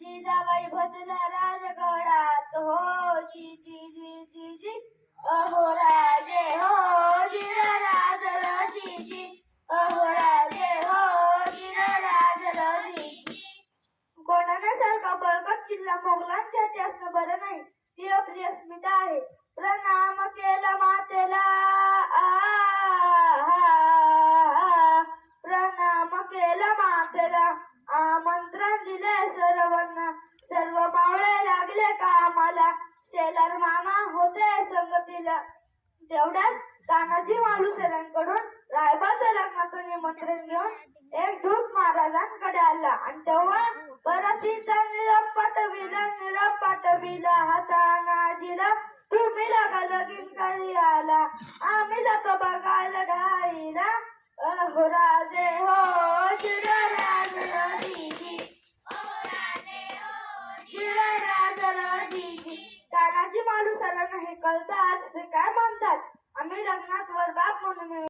जिजाबाई बसल्या राजगडात. हो जी जी जी जी जी. अहो राजे हो जिरा राज जी जी. अहो राजे हो जिरा राज जी कोणासारखा बळकट किल्ला मोगलांच्या असणं बरं नाही. ती आपली अस्मिता आहे. प्रणाम केला मा दिले सर्वांना. सर्व पावळे लागले कामाला. शेलार मामा होते संगतीला. तेवढ्यात तानाजी मालुसरांकडून रायबाच्या लग्नाचं निमंत्रण घेऊन एक धूप महाराजांकडे आला. आणि तेव्हा परतीचा निरप पाठविला निरप पाठविला. हाताना दिला तुम्ही लगा लगीन करी आला? calda